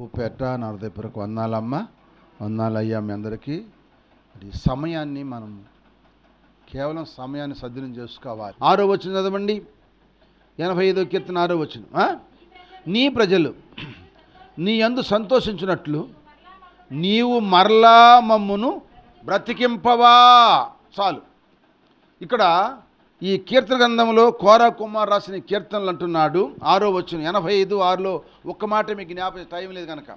భూపేట నా హృదయపూర్వక వందాలమ్మ. వందాలయ్యా మీ అందరికీ. ఈ సమయాన్ని మనం కేవలం సమయాన్ని సద్వినియోగం చేసుకోవాలి. ఆరో వచ్చిన చదవండి. ఎనభై ఐదో కీర్తన ఆరో వచ్చిన నీ ప్రజలు నీ అందు సంతోషించినట్లు నీవు మరలా మమ్మును బ్రతికింపవా. చాలు. ఇక్కడ ఈ కీర్తన గ్రంథంలో కోరా కుమార్ రాసిన కీర్తనలు అంటున్నాడు. ఆరో వచ్చిన ఎనభై ఐదు ఆరులో ఒక్క మాట మీకు జ్ఞాపకం టైం లేదు కనుక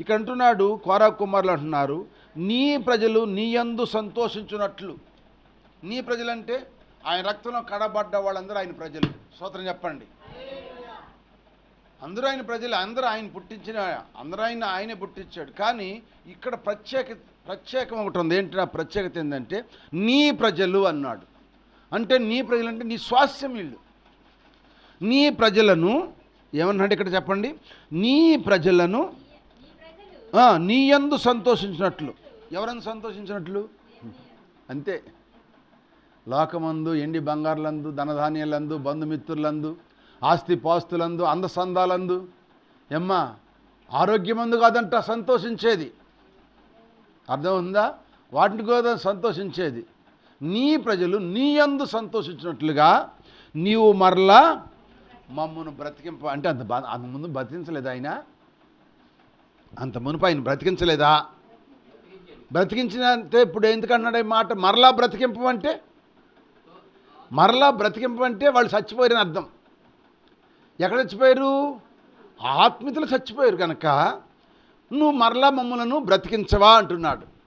ఇక్కడ అంటున్నాడు కోరా కుమార్లు అంటున్నారు నీ ప్రజలు నీ యందు సంతోషించున్నట్లు నీ ప్రజలంటే ఆయన రక్తంలో కడబడ్డ వాళ్ళందరూ ఆయన ప్రజలు. స్తోత్రం చెప్పండి. అందరూ ఆయన ప్రజలు అందరూ ఆయన పుట్టించిన అందరూ ఆయన ఆయనే పుట్టించాడు. కానీ ఇక్కడ ప్రత్యేక ప్రత్యేకం ఒకటి ఉంది. ఏంటి ఆ ప్రత్యేకత ఏంటంటే నీ ప్రజలు అన్నాడు. అంటే నీ ప్రజలు అంటే నీ స్వాస్థ్యం వీళ్ళు. నీ ప్రజలను ఏమన్నాడు ఇక్కడ చెప్పండి? నీ ప్రజలను నీ యందు సంతోషించినట్లు. ఎవరందు సంతోషించినట్లు? అంతే. లోకమందు ఎండి బంగారులందు ధనధాన్యాలందు బంధుమిత్రులందు ఆస్తి పాస్తులందు అందసందాలందు. ఎమ్మ ఆరోగ్యమందు కాదంట సంతోషించేది. అర్థం ఉందా? వాటిని కూడా సంతోషించేది. నీ ప్రజలు నీ యందు సంతోషించినట్లుగా నీవు మరలా మమ్మను బ్రతికింప అంటే అంత అంత ముందు బ్రతికించలేదా ఆయన? అంత మునుపు ఆయన బ్రతికించలేదా? బ్రతికించినంతే ఇప్పుడు ఎందుకన్నాడు ఈ మాట? మరలా బ్రతికింపమంటే? మరలా బ్రతికింపమంటే వాళ్ళు చచ్చిపోయారని అర్థం. ఎక్కడ చచ్చిపోయారు? ఆత్మీయులు చచ్చిపోయారు కనుక నువ్వు మరలా మమ్మలను బ్రతికించవా అంటున్నాడు.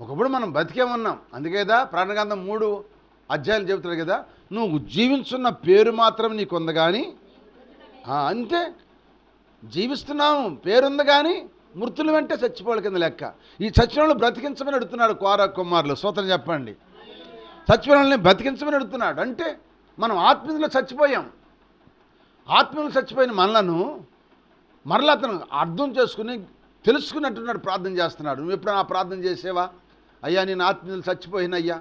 ఒకప్పుడు మనం బతికే ఉన్నాం అందుకేదా ప్రాణగంధం మూడు అధ్యాయాలు చెబుతాడు కదా నువ్వు జీవించున్న పేరు మాత్రం నీకు ఉంది కానీ అంతే. జీవిస్తున్నాము పేరుంది కానీ మృతులు వెంటే చచ్చిపోవాలి కింద లెక్క. ఈ చచ్చిన బ్రతికించమని అడుగుతున్నాడు కోర కుమారులు. సూత్రం చెప్పండి. చచ్చిపోయిన బ్రతికించమని అడుగుతున్నాడు. అంటే మనం ఆత్మీయులు చచ్చిపోయాం. ఆత్మీయులు చచ్చిపోయిన మనలను మరలా అతను అర్థం చేసుకుని తెలుసుకున్నట్టున్నాడు ప్రార్థన చేస్తున్నాడు. నువ్వు ఎప్పుడైనా ప్రార్థన చేసేవా? అయ్యా నేను ఆత్మీయులు చచ్చిపోయినయ్యా.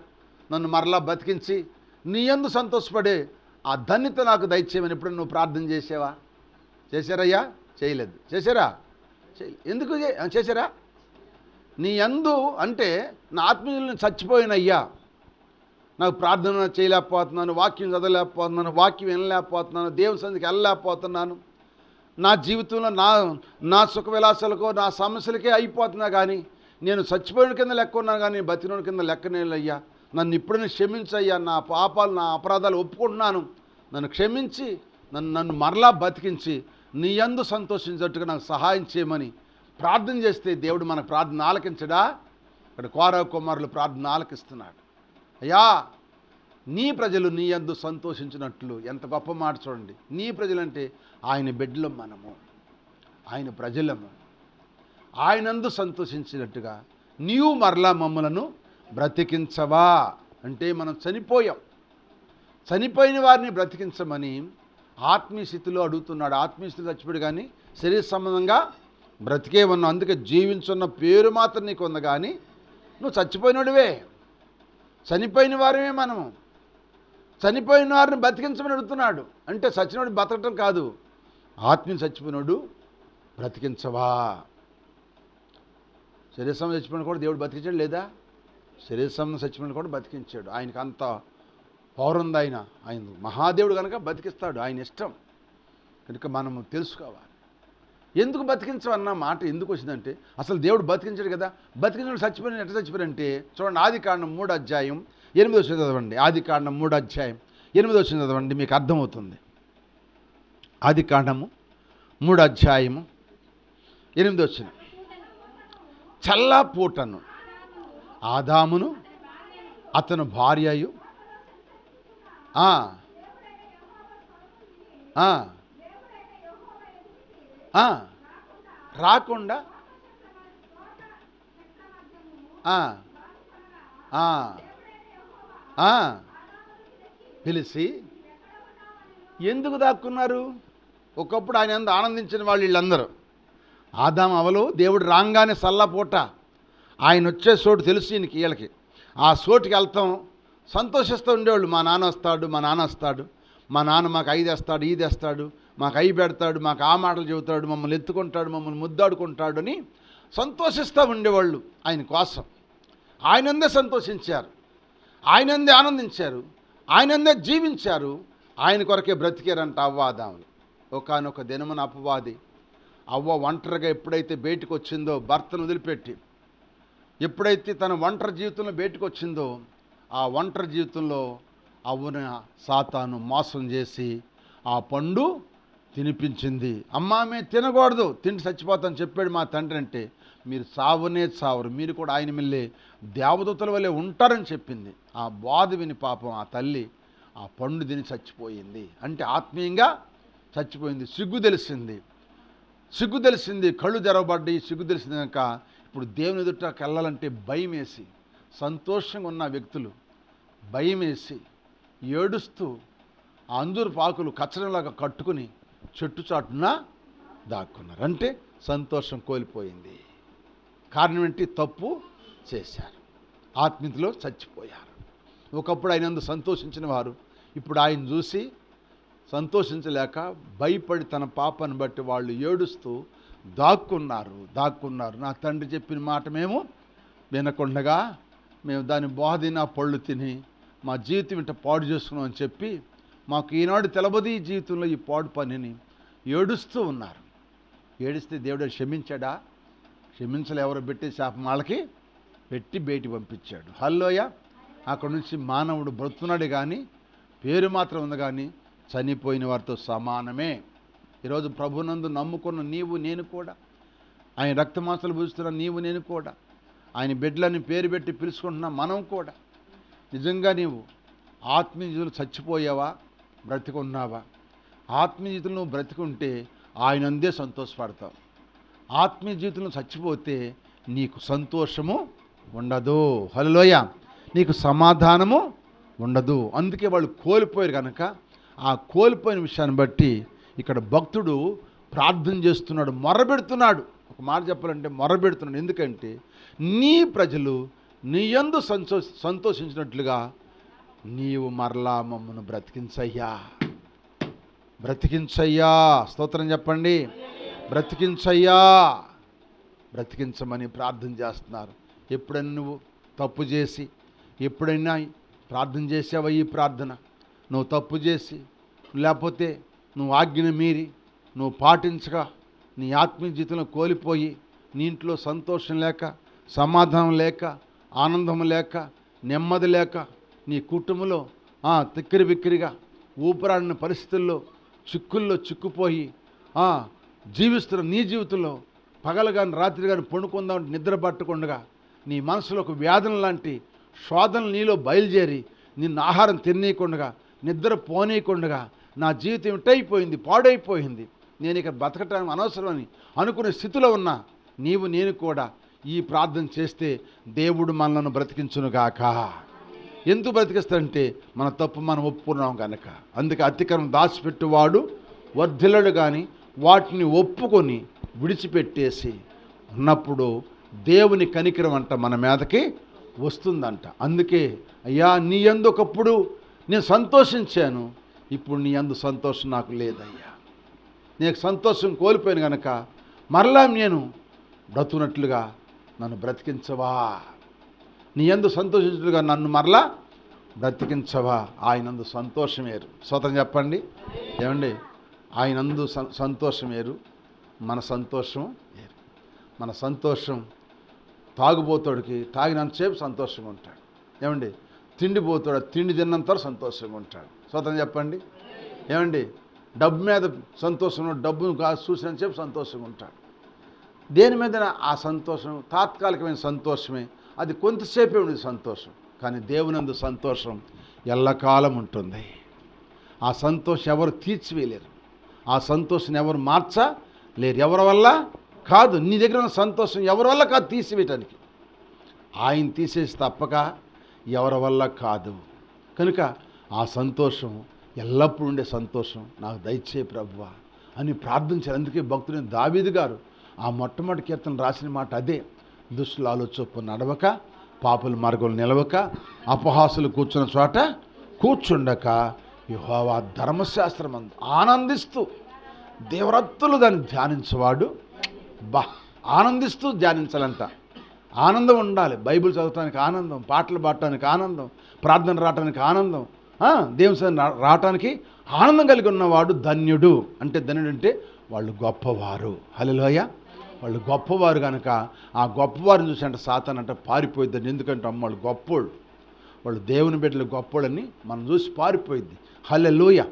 నన్ను మరలా బతికించి నీ ఎందు సంతోషపడే ఆ ధన్యత నాకు దయచేయమని ఎప్పుడు నువ్వు ప్రార్థన చేసేవా? చేశారయ్యా? చేయలేదు. చేశారా? ఎందుకు చేశారా? నీ ఎందు అంటే నా ఆత్మీయులను చచ్చిపోయినయ్యా. నాకు ప్రార్థన చేయలేకపోతున్నాను వాక్యం చదవలేకపోతున్నాను వాక్యం వినలేకపోతున్నాను దేవుని సందికి వెళ్ళలేకపోతున్నాను. నా జీవితంలో నా నా సుఖ విలాసాలకో నా సమస్యలకే అయిపోతున్నా కానీ నేను చచ్చిపోయిన కింద లెక్క ఉన్నాను కానీ బతికిన కింద లెక్కనేలయ్యా నన్ను ఇప్పుడైనా క్షమించయ్యా. నా పాపాలు నా అపరాధాలు ఒప్పుకుంటున్నాను. నన్ను క్షమించి నన్ను నన్ను మరలా బతికించి నీ యందు సంతోషించేట్టుగా నాకు సహాయం చేయమని ప్రార్థన చేస్తే దేవుడు మనకు ప్రార్థన ఆలకించడా? ఇక్కడ కోరవ కుమారులు ప్రార్థన ఆలకిస్తున్నాడు. అయ్యా నీ ప్రజలు నీ యందు సంతోషించినట్లు ఎంత గొప్ప మాట చూడండి. నీ ప్రజలంటే ఆయన బిడ్డలం మనము. ఆయన ప్రజలము. ఆయనందు సంతోషించినట్టుగా నీవు మరలా మమ్మలను బ్రతికించవా అంటే మనం చనిపోయాం. చనిపోయిన వారిని బ్రతికించమని ఆత్మీయ స్థితిలో అడుగుతున్నాడు. ఆత్మీయ స్థితిలో చచ్చిపోయాడు కానీ శరీర సంబంధంగా బ్రతికే ఉన్నావు. అందుకే జీవించున్న పేరు మాత్రం నీకు ఉంది కానీ నువ్వు చచ్చిపోయినోడివే. చనిపోయిన వారమే మనము. చనిపోయిన వారిని బ్రతికించమని అడుగుతున్నాడు. అంటే చచ్చినోడు బతకటం కాదు. ఆత్మీయ చచ్చిపోయినోడు బ్రతికించవా? శరీర సంబంధం చచ్చిపోయిన కూడా దేవుడు బతికించాడు లేదా? శరీర సంబంధం చచ్చిపోయిన కూడా బతికించాడు. ఆయనకు అంత పవర్ ఉంది ఆయన. ఆయన మహాదేవుడు కనుక బతికిస్తాడు. ఆయన ఇష్టం. కనుక మనము తెలుసుకోవాలి. ఎందుకు బతికించవన్న మాట ఎందుకు వచ్చిందంటే అసలు దేవుడు బతికించాడు కదా. బతికించడం చచ్చిపోయిన ఎట్లా చచ్చిపోయారంటే చూడండి ఆది కాండం మూడు అధ్యాయం ఎనిమిది వచ్చిన చదవండి. ఆది కాండం మూడు అధ్యాయం ఎనిమిది వచ్చిన చదవండి మీకు అర్థమవుతుంది. ఆది కాండము మూడు అధ్యాయము ఎనిమిది వచ్చిన చల్లపూటను. ఆదామును అతను భార్యయు. రాకుండా. ఆ, పిలిచి ఎందుకు దాక్కున్నారు? ఒకప్పుడు ఆయన ఆనందించిన వాళ్ళు వీళ్ళందరూ. ఆదాం అవలు దేవుడు రాగానే సల్లపూట. ఆయన వచ్చే చోటు తెలుసు ఈయనకి వీళ్ళకి ఆ చోటుకి వెళ్తాం. సంతోషిస్తూ ఉండేవాళ్ళు మా నాన్న వస్తాడు మా నాన్న వస్తాడు. మా నాన్న మాకు ఐదు వేస్తాడు ఈ తెస్తాడు మాకు అయి పెడతాడు మాకు ఆ మాటలు చెబుతాడు మమ్మల్ని ఎత్తుకుంటాడు మమ్మల్ని ముద్దాడుకుంటాడు అని సంతోషిస్తూ ఉండేవాళ్ళు ఆయన కోసం. ఆయనందే సంతోషించారు. ఆయనందే ఆనందించారు. ఆయనందే జీవించారు. ఆయన కొరకే బ్రతికారంట అవ్వాదాములు ఒకనొక దినమున అపవాది అవ్వ ఒంటరిగా ఎప్పుడైతే బయటకు వచ్చిందో భర్తను వదిలిపెట్టి ఎప్పుడైతే తన ఒంటరి జీవితంలో బయటకు వచ్చిందో ఆ ఒంటరి జీవితంలో అవ్వన సాతాను మోసం చేసి ఆ పండు తినిపించింది. అమ్మా తినకూడదు తిండి చచ్చిపోతాను చెప్పాడు మా తండ్రి అంటే మీరు సావునే సావరు మీరు కూడా ఆయన మిల్లే దేవదూతల వల్లే ఉంటారని చెప్పింది. ఆ బాధ విని పాపం ఆ తల్లి ఆ పండు తిని చచ్చిపోయింది. అంటే ఆత్మీయంగా చచ్చిపోయింది. సిగ్గు తెలిసింది. సిగ్గు తెలిసింది కళ్ళు తెరవబడ్డాయి సిగ్గు తెలిసింది కనుక ఇప్పుడు దేవుని ఎదుటకు వెళ్ళాలంటే భయం వేసి సంతోషంగా ఉన్న వ్యక్తులు భయం వేసి ఏడుస్తూ అందరు పాకులు కచ్చడంలాగా కట్టుకుని చెట్టు చాటున దాక్కున్నారు. అంటే సంతోషం కోల్పోయింది. కారణం ఏంటి? తప్పు చేశారు. ఆత్మీయతలో చచ్చిపోయారు. ఒకప్పుడు ఆయనందు సంతోషించిన వారు ఇప్పుడు ఆయన చూసి సంతోషించలేక భయపడి తన పాపను బట్టి వాళ్ళు ఏడుస్తూ దాక్కున్నారు దాక్కున్నారు. నా తండ్రి చెప్పిన మాట మేము వినకుండగా మేము దాని బాధిన పళ్ళు తిని మా జీవితం ఇంట పాడు చేసుకున్నాం అని చెప్పి మాకు ఈనాడు తెలబది ఈ జీవితంలో ఈ పాడు పనిని ఏడుస్తూ ఉన్నారు. ఏడిస్తే దేవుడు క్షమించాడా? క్షమించలే ఎవరు పెట్టి శాపం వాళ్ళకి పెట్టి బయటి పంపించాడు. హల్లోయ అక్కడ నుంచి మానవుడు బ్రతున్నాడు కానీ పేరు మాత్రం ఉంది కానీ చనిపోయిన వారితో సమానమే. ఈరోజు ప్రభునందు నమ్ముకున్న నీవు నేను కూడా. ఆయన రక్తమాసలు పూస్తున్న నీవు నేను కూడా. ఆయన బిడ్డలని పేరు పెట్టి పిలుచుకుంటున్న మనం కూడా. నిజంగా నీవు ఆత్మీయులు చచ్చిపోయావా? బ్రతికున్నావా? ఆత్మీయతలు నువ్వు బ్రతికుంటే ఆయనందే సంతోషపడతావు. ఆత్మీయ జీవితంలో చచ్చిపోతే నీకు సంతోషము ఉండదు. హలోయ నీకు సమాధానము ఉండదు. అందుకే వాళ్ళు కోల్పోయారు కనుక ఆ కోల్పోయిన విషయాన్ని బట్టి ఇక్కడ భక్తుడు ప్రార్థన చేస్తున్నాడు మొరబెడుతున్నాడు. ఒక మాట చెప్పాలంటే మొరబెడుతున్నాడు. ఎందుకంటే నీ ప్రజలు నీ యందు సంతో సంతోషించినట్లుగా నీవు మరలా మమ్మను బ్రతికించయ్యా. బ్రతికించయ్యా. స్తోత్రం చెప్పండి. బ్రతికించయ్యా. బ్రతికించమని ప్రార్థన చేస్తున్నారు. ఎప్పుడైనా నువ్వు తప్పు చేసి ఎప్పుడైనా ప్రార్థన చేసావా ఈ ప్రార్థన? నువ్వు తప్పు చేసి లేకపోతే నువ్వు ఆజ్ఞను మీరి నువ్వు పాటించక నీ ఆత్మీయ జీవితంలో కోల్పోయి నీ ఇంట్లో సంతోషం లేక సమాధానం లేక ఆనందం లేక నెమ్మది లేక నీ కుటుంబంలో తిక్కిరి బిక్కిరిగా ఊపిరాడిన పరిస్థితుల్లో చిక్కుల్లో చిక్కుపోయి జీవిస్తున్న నీ జీవితంలో పగలు కానీ రాత్రి కానీ పండుకుందాం నిద్ర పట్టకుండా నీ మనసులో ఒక వ్యాధన లాంటి శోధనలు నీలో బయలుదేరి నిన్ను ఆహారం తినేయకుండా నిద్ర పోనీయకుండా నా జీవితం ఇటైపోయింది పాడైపోయింది. నేను ఇక బతకటం అనవసరమని అనుకునే స్థితిలో ఉన్నా నీవు నేను కూడా ఈ ప్రార్థన చేస్తే దేవుడు మనలను బ్రతికించునుగాక. ఎందుకు బ్రతికిస్తాడంటే మన తప్పు మనం ఒప్పుకున్నాం కనుక అందుకే అతిక్రమం దాచిపెట్టువాడు వర్ధిల్లడు కానీ వాటిని ఒప్పుకొని విడిచిపెట్టేసి ఉన్నప్పుడు దేవుని కనికరం అంట మన మీదకి వస్తుందంట. అందుకే అయ్యా నీ ఎందుకప్పుడు నేను సంతోషించాను. ఇప్పుడు నీ యందు సంతోషం నాకు లేదయ్యా. నీకు సంతోషం కోల్పోయాను కనుక మరలా నేను బ్రతునట్లుగా నన్ను బ్రతికించవా. నీ అందు సంతోషించినట్లుగా నన్ను మరలా బ్రతికించవా. ఆయనందు సంతోషం వేరు స్వతం చెప్పండి. ఏమండి? ఆయనందు సంతోషం వేరు మన సంతోషం వేరు మన సంతోషం తాగుబోతాడికి తాగినంతసేపు సంతోషంగా ఉంటాడు. ఏమండి? తిండిపోతాడు తిండి తిన్నంత సంతోషంగా ఉంటాడు. స్వతం చెప్పండి. ఏమండి? డబ్బు మీద సంతోషం డబ్బును కా- సేపు సంతోషంగా ఉంటాడు. దేని మీద ఆ సంతోషం తాత్కాలికమైన సంతోషమే. అది కొంతసేపే ఉండేది సంతోషం. కానీ దేవునందు సంతోషం ఎల్లకాలం ఉంటుంది. ఆ సంతోషం ఎవరు తీర్చివేయలేరు. ఆ సంతోషం ఎవరు మార్చలేరు. ఎవరి వల్ల కాదు. నీ దగ్గర ఉన్న సంతోషం ఎవరి వల్ల కాదు తీసివేయటానికి ఆయన తీసేసి తప్పక ఎవరి వల్ల కాదు. కనుక ఆ సంతోషం ఎల్లప్పుడూ ఉండే సంతోషం నాకు దయచే ప్రభువ అని ప్రార్థించారు. అందుకే భక్తుడిని దావీదు గారు ఆ మొట్టమొదటి కీర్తన రాసిన మాట అదే. దుష్టుల ఆలోచొప్పు నడవక పాపుల మార్గంలో నిలవక అపహాసులు కూర్చున్న చోట కూర్చుండక యుహోవా ధర్మశాస్త్రం ఆనందిస్తూ దేవరత్తులు దాన్ని ధ్యానించేవాడు. బా ఆనందిస్తూ ధ్యానించాలంట. ఆనందం ఉండాలి. బైబిల్ చదవటానికి ఆనందం పాటలు పాడటానికి ఆనందం ప్రార్థన రావటానికి ఆనందం దేవుని రావటానికి ఆనందం కలిగి ఉన్నవాడు ధన్యుడు. అంటే ధన్యుడు అంటే వాళ్ళు గొప్పవారు. హలోయ వాళ్ళు గొప్పవారు కనుక ఆ గొప్పవారిని చూసి అంటే సాతాన్ అంటే పారిపోయిద్దని ఎందుకంటే అమ్మ వాళ్ళు గొప్పోళ్ళు. వాళ్ళు దేవుని బిడ్డలు గొప్పోళ్ళని మనం చూసి పారిపోయిద్ది. హలెలోయ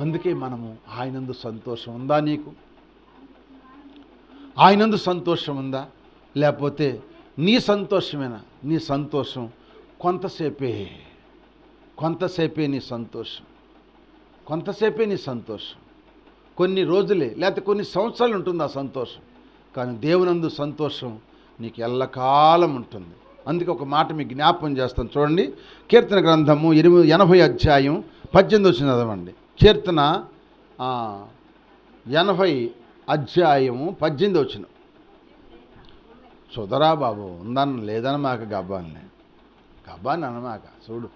అందుకే మనము ఆయనందు సంతోషం ఉందా నీకు? ఆయనందు సంతోషం ఉందా? లేకపోతే నీ సంతోషమేనా? నీ సంతోషం. కొంతసేపే. కొంతసేపే నీ సంతోషం. కొంతసేపే నీ సంతోషం. కొన్ని రోజులే లేకపోతే కొన్ని సంవత్సరాలు ఉంటుంది ఆ సంతోషం. కానీ దేవునందు సంతోషం నీకు ఎల్లకాలం ఉంటుంది. అందుకే ఒక మాట మీకు జ్ఞాపకం చేస్తాను. చూడండి కీర్తన గ్రంథము ఎనిమిది ఎనభై అధ్యాయం పద్దెనిమిది వచ్చిన చదవండి. కీర్తన ఎనభై అధ్యాయము పద్దెనిమిది వచ్చిన సుధరా బాబు ఉందన్న లేదన్న మాక గబ్బాన్ని గబ్బాన్ని అనమాక చూడు.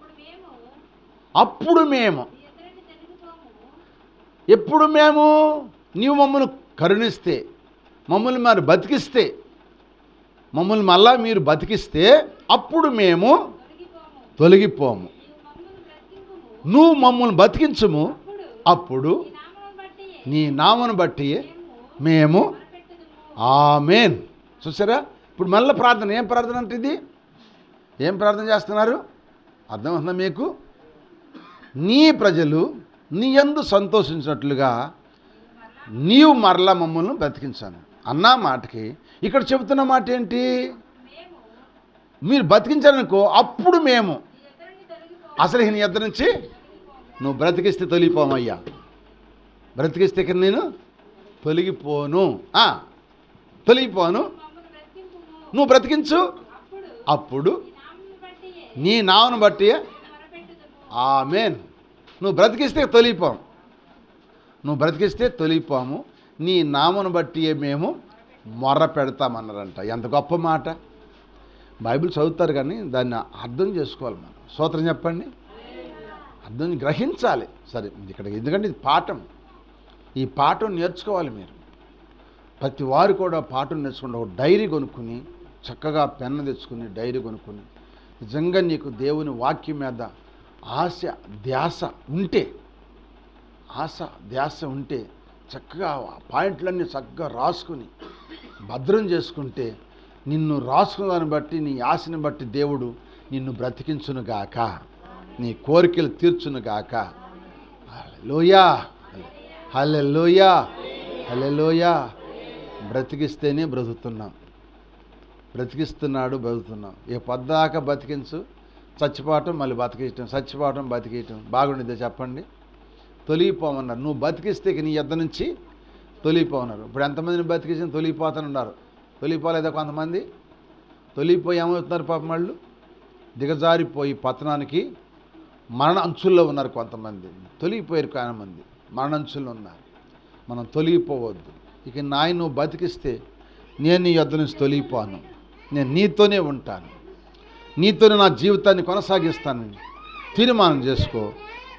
అప్పుడు మేము. ఎప్పుడు మేము? నీవు మమ్మల్ని కరుణిస్తే మమ్మల్ని మరి బతికిస్తే మమ్మల్ని మళ్ళా మీరు బతికిస్తే అప్పుడు మేము తొలగిపోము. నువ్వు మమ్మల్ని బతికించము అప్పుడు నీ నామను బట్టి మేము ఆమెన్. చూసారా? ఇప్పుడు మళ్ళీ ప్రార్థన ఏం ప్రార్థన అంటే ఇది? ఏం ప్రార్థన చేస్తున్నారు? అర్థమవుతుందా మీకు? నీ ప్రజలు నీ ఎందు సంతోషించినట్లుగా నీవు మరలా మమ్మల్ని బ్రతికించాను అన్న మాటకి ఇక్కడ చెబుతున్న మాట ఏంటి? మీరు బతికించాలనుకో అప్పుడు మేము అసలు నీ ఇద్దరు నుంచి నువ్వు బ్రతికిస్తే తొలిపోమయ్యా బ్రతికిస్తే ఇక్కడ నేను తొలగిపోను. తొలగిపోను. నువ్వు బ్రతికించు. అప్పుడు నీ నామను బట్టి ఆమెన్. నువ్వు బ్రతికిస్తే తొలిపాము నువ్వు బ్రతికిస్తే తొలిగిపోము నీ నామను బట్టి మేము మొర్ర పెడతామన్నారంట. ఎంత గొప్ప మాట. బైబిల్ చదువుతారు కానీ దాన్ని అర్థం చేసుకోవాలి మనం. సూత్రం చెప్పండి. అర్థం గ్రహించాలి. సరే ఇక్కడ ఎందుకంటే ఇది పాఠం. ఈ పాఠం నేర్చుకోవాలి మీరు. ప్రతి వారు కూడా పాఠం నేర్చుకుంటే ఒక డైరీ కొనుక్కుని చక్కగా పెన్ను తెచ్చుకుని డైరీ కొనుక్కుని. నిజంగా నీకు దేవుని వాక్యం మీద ఆశ ధ్యాస ఉంటే ఆశ ధ్యాస ఉంటే చక్కగా పాయింట్లన్నీ చక్కగా రాసుకుని భద్రం చేసుకుంటే నిన్ను రాసుకున్న దాన్ని బట్టి నీ ఆశని బట్టి దేవుడు నిన్ను బ్రతికించునుగాక. నీ కోరికలు తీర్చునుగాక. లోయా హలే లోయా హలే లోయా బ్రతికిస్తేనే బ్రతుకుతున్నాం. బ్రతికిస్తున్నాడు బ్రతుకుతున్నాం ఇక పొద్దాక బతికించు చచ్చిపోవటం మళ్ళీ బతికించడం చచ్చిపోవటం బతికేయటం బాగుండేది చెప్పండి? తొలిగిపోమన్నారు. నువ్వు బతికిస్తే ఇక నీ యొద్ద నుంచి తొలిగిపోమన్నారు. ఇప్పుడు ఎంతమందిని బతికించిన తొలిగిపోతానున్నారు. తొలిగిపోలేదా కొంతమంది? తొలిగిపోయి ఏమవుతున్నారు పాపం వాళ్ళు. దిగజారిపోయి పతనానికి మరణ అంచుల్లో ఉన్నారు కొంతమంది. తొలిగిపోయారు కొంతమంది. మరణ అంచుల్లో ఉన్నారు. మనం తొలగిపోవద్దు. ఇక నాయన నువ్వు బతికిస్తే నేను నీ యొద్ద నుంచి తొలగిపోను. నేను నీతోనే ఉంటాను. నీతోనే నా జీవితాన్ని కొనసాగిస్తానని తీర్మానం చేసుకో.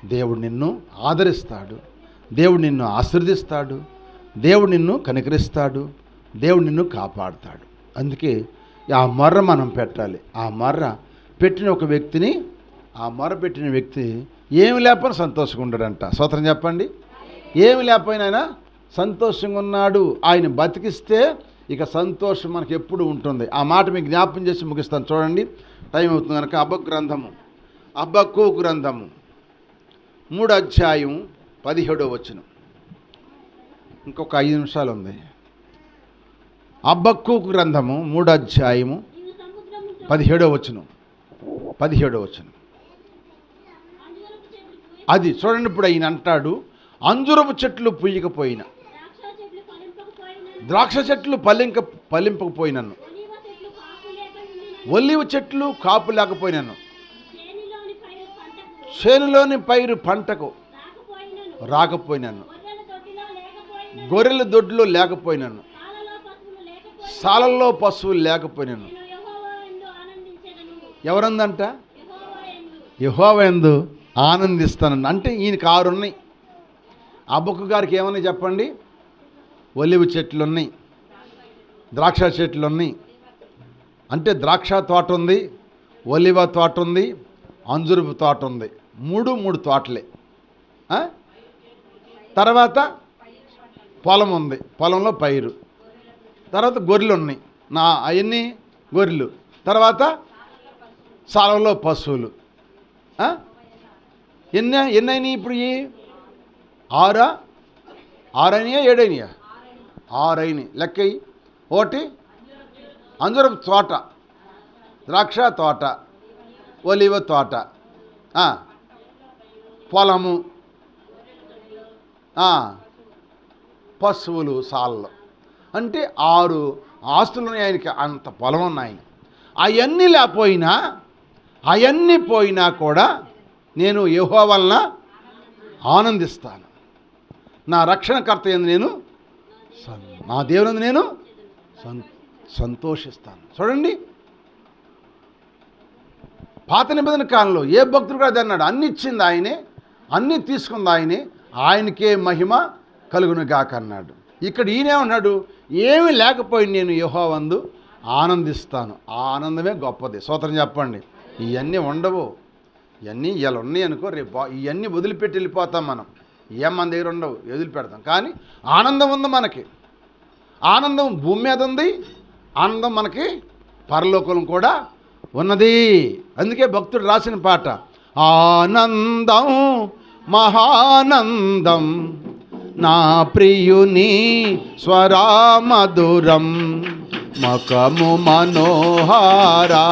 దేవుడు నిన్ను ఆదరిస్తాడు. దేవుడు నిన్ను ఆశీర్దిస్తాడు దేవుడు నిన్ను కనికరిస్తాడు. దేవుడు నిన్ను కాపాడుతాడు. అందుకే ఆ మర్ర మనం పెట్టాలి. ఆ మర్ర పెట్టిన ఒక వ్యక్తిని ఆ మర్ర పెట్టిన వ్యక్తి ఏమి లేకపోయినా సంతోషంగా ఉండడంట. సూత్రం చెప్పండి. ఏమి లేకపోయినా సంతోషంగా ఉన్నాడు. ఆయన బతికిస్తే ఇక సంతోషం మనకి ఎప్పుడు ఉంటుంది. ఆ మాట మీకు జ్ఞాపం చేసి ముగిస్తాను. చూడండి. టైం అవుతుంది కనుక అబ్బ గ్రంథము. అబ్బక్కు గ్రంథము. మూడు అధ్యాయం పదిహేడో వచనం. ఇంకొక ఐదు నిమిషాలు ఉంది. అబ్బక్కు గ్రంథము మూడు అధ్యాయము పదిహేడో వచనం. పదిహేడో వచనం. అది చూడండి ఇప్పుడు ఆయన అంటాడు అంజురపు చెట్లు పుయ్యకపోయిన. ద్రాక్ష చెట్లు పలింక పలింపకపోయినను. ఒలివ చెట్లు కాపు లేకపోయినను. చేనులోని పైరు పంటకు రాకపోయినాను. గొర్రెల దొడ్లు లేకపోయినాను. సాలల్లో పశువులు లేకపోయినాను. ఎవరందంట? యహోవయందు ఆనందిస్తానని. అంటే ఈయనకి ఆరున్నాయి. అబ్బకు గారికి ఏమని చెప్పండి? ఒలివ్ చెట్లు ఉన్నాయి ద్రాక్ష చెట్లు ఉన్నాయి అంటే ద్రాక్ష తోట ఉంది ఒలివ తోట ఉంది అంజురుపు తోట ఉంది. మూడు మూడు తోటలే. తర్వాత పొలం ఉంది పొలంలో పైరు. తర్వాత గొర్రెలు ఉన్నాయి నా అవన్నీ గొర్రెలు. తర్వాత సాలంలో పశువులు. ఎన్ని ఎన్ని ఇప్పుడు ఈ? ఆరా? ఆరైనాయా ఏడైనాయా? ఆరైని లెక్కయి ఒకటి అంజూరం తోట ద్రాక్ష తోట ఒలివ తోట పొలము పశువులు సాళ్ళు. అంటే ఆరు ఆస్తులు ఆయనకి అంత పొలం ఉన్నాయి. అవన్నీ లేకపోయినా అవన్నీ పోయినా కూడా నేను యహో వలన ఆనందిస్తాను. నా రక్షణకర్త నేను నా దేవుని నేను సంతోషిస్తాను. చూడండి. పాత నిబంధన కాలంలో ఏ భక్తుడు కూడా అన్నాడు అన్ని ఇచ్చింది ఆయనే అన్ని తీసుకుంది ఆయనే ఆయనకే మహిమ కలుగును గాక అన్నాడు. ఇక్కడ ఈయనేమన్నాడు ఏమి లేకపోయి నేను యహోవందు ఆనందిస్తాను. ఆ ఆనందమే గొప్పది. సూత్రం చెప్పండి. ఇవన్నీ ఉండవు. ఇవన్నీ ఇలా ఉన్నాయి అనుకో రేపు ఇవన్నీ వదిలిపెట్టి వెళ్ళిపోతాం మనం. ఏం మన దగ్గర ఉండవు వదిలిపెడతాం. కానీ ఆనందం ఉంది మనకి. ఆనందం భూమి మీద ఉంది ఆనందం మనకి పరలోకం కూడా ఉన్నది. అందుకే భక్తుడు రాసిన పాట ఆనందం మహానందం నా ప్రియుని స్వరామధురం మకము మనోహారా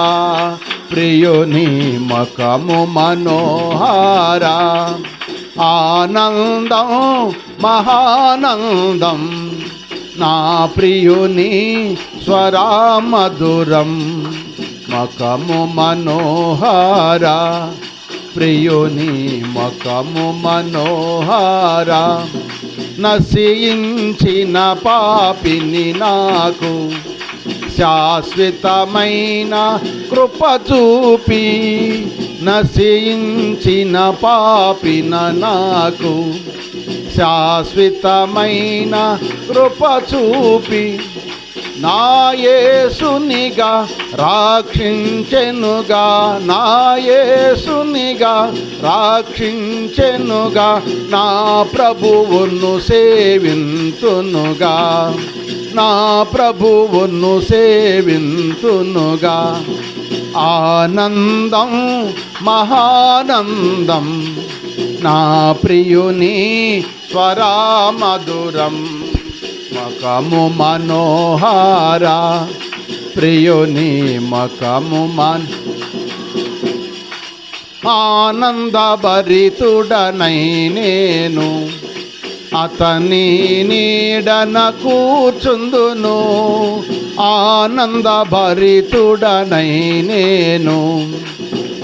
ప్రియుని మకము మనోహారా ఆనందం మహానందం. నా ప్రియుని స్వరామధురం మకము మనోహార. ప్రియుని మకము మనోహార. నశించిన పాపిని నాకు శాశ్వతమైన కృప చూపి నశించిన పాపిన నాకు శాశ్వతమైన కృప చూపి నాయేసునిగా రాక్షించెనుగా నాయేసునిగా రాక్షించెనుగా నా ప్రభువును సేవింతునుగా నా ప్రభువును సేవింతునుగా. ఆనందం మహానందం. నా ప్రియుని స్వరామధురం. మకము మనోహారా. ప్రియుని మకము మన్ ఆనందభరితుడనై నేను. అతని నీడన కూర్చుందును. ఆనంద భరితుడనై నేను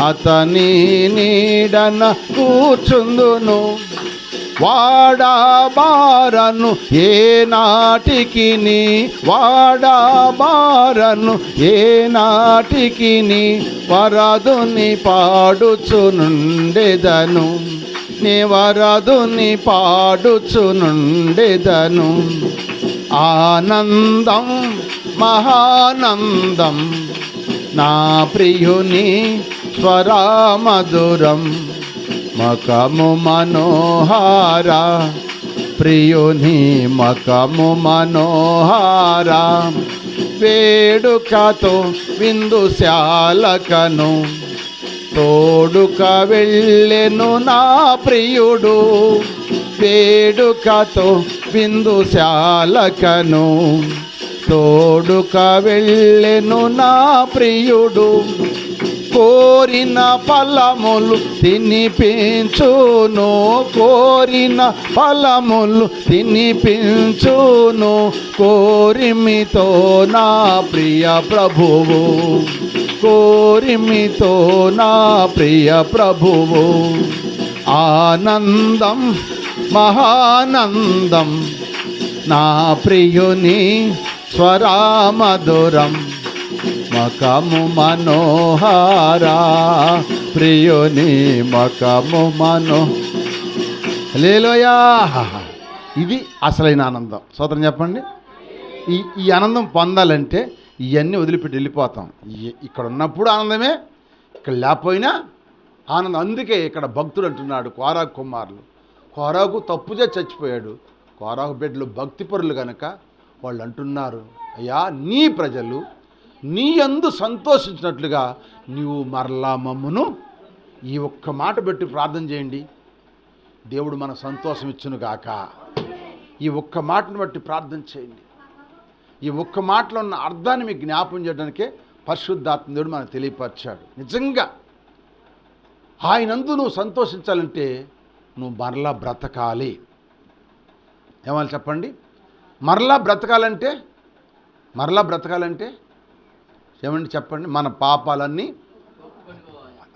అతని నీడన కూర్చుందును. వాడాబారను ఏ నాటికి వాడబారను వాడాబారను ఏ నాటికి నీ. వరదుని పాడుచునుండెదను. నీ వరదుని పాడుచునుండెదను. ఆనందం మహానందం. నా ప్రియుని స్వరామధురం. మకము మనోహారా. ప్రియుని మకము మనోహార. వేడుకతో విందుశాలకను తోడుక వెళ్ళెను నా ప్రియుడు. వేడుకతో విందుశాలకను తోడుక వెళ్ళెను నా ప్రియుడు. కోరిన ఫలములు తినిపించును. కోరిన ఫలములు తినిపించును. కోరిమితో నా ప్రియ ప్రభువు. కోరిమితో నా ప్రియ ప్రభువు. ఆనందం మహానందం నా ప్రియుని స్వరామధురం మకము మనోహారా ప్రియుని మకము మనో. లేలోయా ఇది అసలైన ఆనందం. సోదరం చెప్పండి. ఈ ఈ ఆనందం పొందాలంటే ఇవన్నీ వదిలిపెట్టి వెళ్ళిపోతాం. ఇక్కడ ఉన్నప్పుడు ఆనందమే ఇక్కడ లేకపోయినా ఆనందం. అందుకే ఇక్కడ భక్తుడు అంటున్నాడు కోరాకు కుమారులు. కోరాకు తప్పు చచ్చిపోయాడు. కోరాకు బిడ్డలు భక్తిపరులు కనుక వాళ్ళు అంటున్నారు అయ్యా నీ ప్రజలు నీ అందు సంతోషించినట్లుగా నీవు మరలా మమ్మును. ఈ ఒక్క మాట పెట్టి ప్రార్థన చేయండి. దేవుడు మన సంతోషం ఇచ్చును గాక. ఈ ఒక్క మాటను బట్టి ప్రార్థన చేయండి. ఈ ఒక్క మాటలో ఉన్న అర్థాన్ని మీకు జ్ఞాపం చేయడానికే పరిశుద్ధాత్మ దేవుడు మనకు తెలియపరిచాడు. నిజంగా ఆయనందు నువ్వు సంతోషించాలంటే నువ్వు మరలా బ్రతకాలి. ఏమని చెప్పండి? మరలా బ్రతకాలంటే మరలా బ్రతకాలంటే ఏమండి చెప్పండి? మన పాపాలన్నీ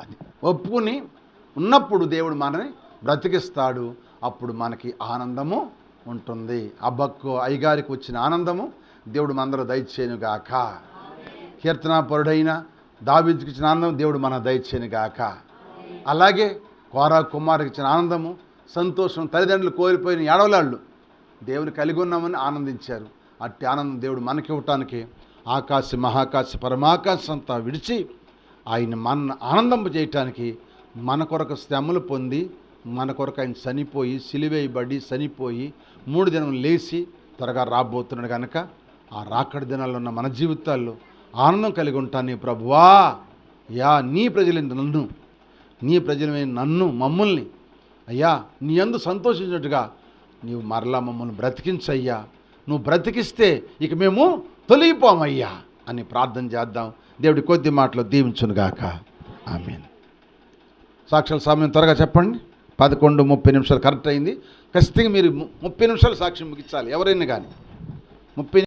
అది ఒప్పుకుని ఉన్నప్పుడు దేవుడు మనని బ్రతికిస్తాడు. అప్పుడు మనకి ఆనందము ఉంటుంది. అబ్బక్కు అయ్యగారికి వచ్చిన ఆనందము దేవుడు మనందరూ దయచేయను గాక కీర్తనాపరుడైన దావిద్కి ఇచ్చిన ఆనందం దేవుడు మన దయచేయను గాక అలాగే కోరా కుమారుకి ఇచ్చిన ఆనందము సంతోషం తల్లిదండ్రులు కోల్పోయిన ఏడవలాళ్ళు దేవుని కలిగి ఉన్నామని ఆనందించారు. అట్టి ఆనందం దేవుడు మనకి ఇవ్వటానికి ఆకాశ మహాకాశ పరమాకాశం అంతా విడిచి ఆయన మన ఆనందంపు చేయటానికి మన కొరకు శ్రమలు పొంది మన కొరకు ఆయన చనిపోయి సిలివేయబడి చనిపోయి మూడు దినం లేచి త్వరగా రాబోతున్నాడు కనుక ఆ రాకడి దినాల్లో ఉన్న మన జీవితాల్లో ఆనందం కలిగి ఉంటాను ప్రభువా. యా నీ ప్రజలైన నన్ను నీ ప్రజలమైన నన్ను మమ్మల్ని అయ్యా నీ అందు సంతోషించినట్టుగా నీవు మరలా మమ్మల్ని బ్రతికించయ్యా. నువ్వు బ్రతికిస్తే ఇక మేము తొలగిపోమయ్యా అని ప్రార్థన చేద్దాం. దేవుడి కొద్ది మాటలో దీవించునుగాక. ఆమె సాక్ష్యాల సమయం త్వరగా చెప్పండి. పదకొండు ముప్పై నిమిషాలు కరెక్ట్ అయింది. ఖచ్చితంగా మీరు ముప్పై నిమిషాలు సాక్ష్యం ముగించాలి. ఎవరైనా కానీ ముప్పై